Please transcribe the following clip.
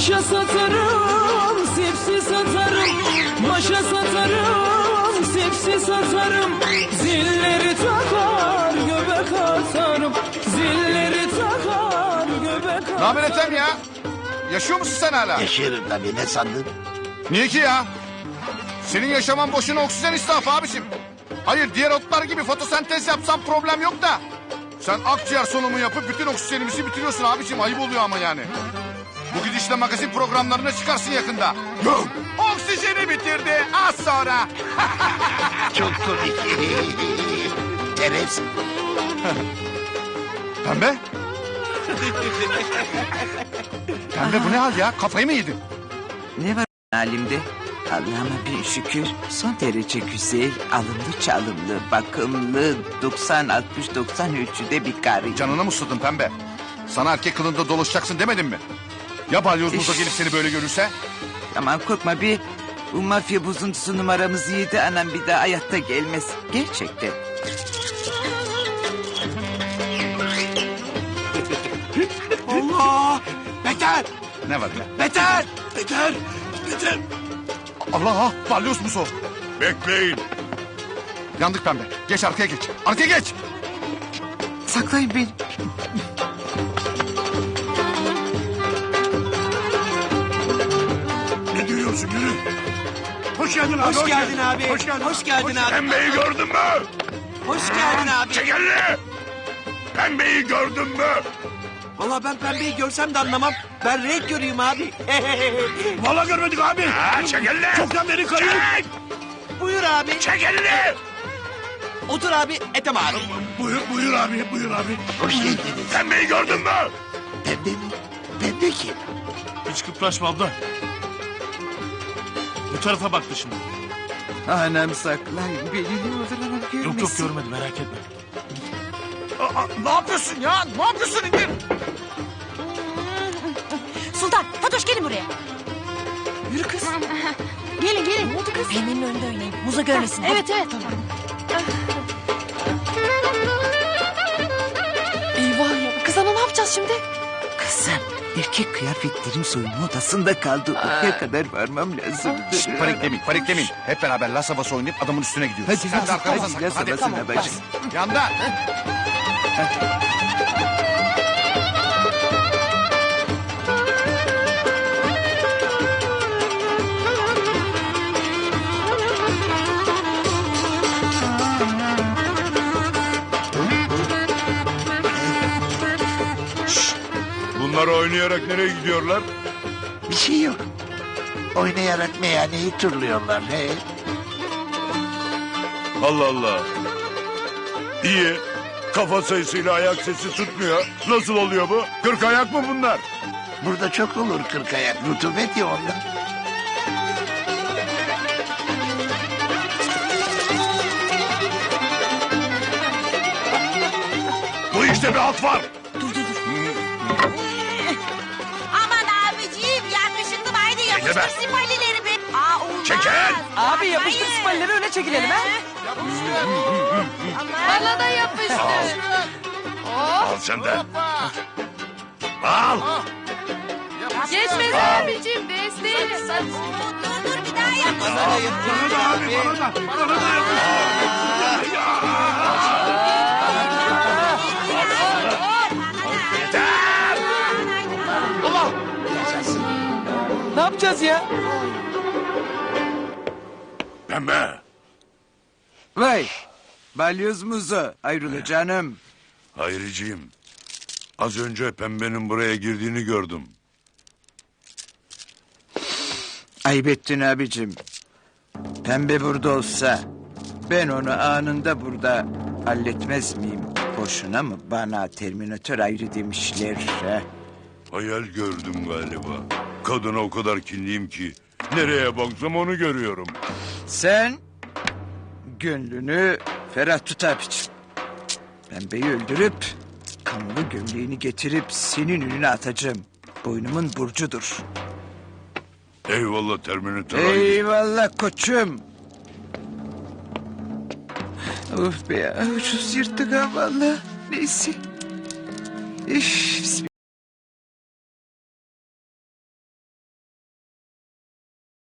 Maşa satarım, sepsi satarım Maşa satarım, sepsi satarım Zilleri takar, göbek atarım Zilleri takar, göbek atarım Ne haber Ethem ya? Yaşıyor musun sen hala? Yaşıyorum tabii ne sandın? Niye ki ya? Senin yaşaman boşuna oksijen israfı abiciğim. Hayır diğer otlar gibi fotosentez yapsan problem yok da. Sen akciğer solunumu yapıp bütün oksijenimizi bitiriyorsun abiciğim. Ayıp oluyor ama yani. Bu gidişle magazin programlarına çıkarsın yakında. Yok. Oksijeni bitirdi az sonra. Çok komik. Teres. Pembe? Pembe bu ne hal ya? Kafayı mı yedin? Ne var halimde? Allah'ıma bin şükür son derece güzel, alımlı çalımlı, bakımlı, 90-60-90 ölçüde bir karı. Canına mı sızdın pembe? Sana erkek kılında dolaşacaksın demedim mi? Ya balyoz burada gelip seni böyle görürse? Aman korkma bir. Bu mafya bozuntusu numaramızı yedi anam bir daha hayatta gelmez. Gerçekten. Allah! Beter! Ne var ya? Beter! Beter! Beter! Allah balyoz musu? Bekleyin. Yandık pembe. Geç arkaya geç. Arkaya geç. Saklayın beni. Hoş geldin abi. Hoş geldin abi. Hoş geldin. Hoş geldin abi. Pembeyi gördün mü? Hoş geldin abi. Çek elini. Pembeyi gördün mü? Valla ben pembeyi görsem de anlamam. Ben renk göreyim abi. Valla görmedik abi. Ha, çek elini. Çoktan beri kayıp. Çek. buyur abi. Çek elini. Otur abi. Etem abi. Buyur, buyur abi. Buyur abi. Hoş geldiniz. Pembeyi gördün mü? Pembe mi? Pembe kim? Hiç kıpraşma abla. Bu tarafa baktı şimdi. Anam ne olur anam görmesin. Yok yok görmedi merak etme. Aa, ne yapıyorsun ya? Ne yapıyorsun indir? Sultan, Fatoş gelin buraya. Yürü kız. gelin gelin. Ne oldu kız? Pembenin önünde oynayın. Muza görmesin. evet evet. Eyvah ya. Kız ana ne yapacağız şimdi? Kızım erkek kıyafetlerim soyunma odasında kaldı. Oraya kadar varmam lazım. Şşt, paniklemeyin, paniklemeyin. Hep beraber las havası oynayıp adamın üstüne gidiyoruz. Hadi, Sen hadi, de arkamıza hadi, saklan. las Hadi. havasına Tamam, bacım. Yanda. Bunlar oynayarak nereye gidiyorlar? Bir şey yok. Oynayarak meyhaneyi turluyorlar. He. Allah Allah. İyi. Kafa sayısıyla ayak sesi tutmuyor. Nasıl oluyor bu? Kırk ayak mı bunlar? Burada çok olur kırk ayak. Rutubet ya ondan. Bu işte bir alt var. Çekil yapıştır be. siparileri be. Aa olmaz. Çekil. Abi yapıştır Spalleri öne çekilelim ha. Bana da yapıştır. Al sen de. Al. Geçmez abicim desteği. Dur dur bir daha yap. Bana da abi bana da. Bana da yapın. Ne yapacağız ya? Pembe. Vay balyoz muzu ayrıla canım. Hayriciğim. Az önce pembenin buraya girdiğini gördüm. Ayıp ettin abicim. Pembe burada olsa ben onu anında burada halletmez miyim? Boşuna mı bana terminatör ayrı demişler? He? Hayal gördüm galiba. Kadına o kadar kinliyim ki nereye baksam onu görüyorum. Sen gönlünü ferah tut abicim. Pembeyi öldürüp kanlı gömleğini getirip senin önüne atacağım. Boynumun burcudur. Eyvallah Terminator. Eyvallah koçum. Of be ya ucuz yırttık ha valla. Neyse. Üf,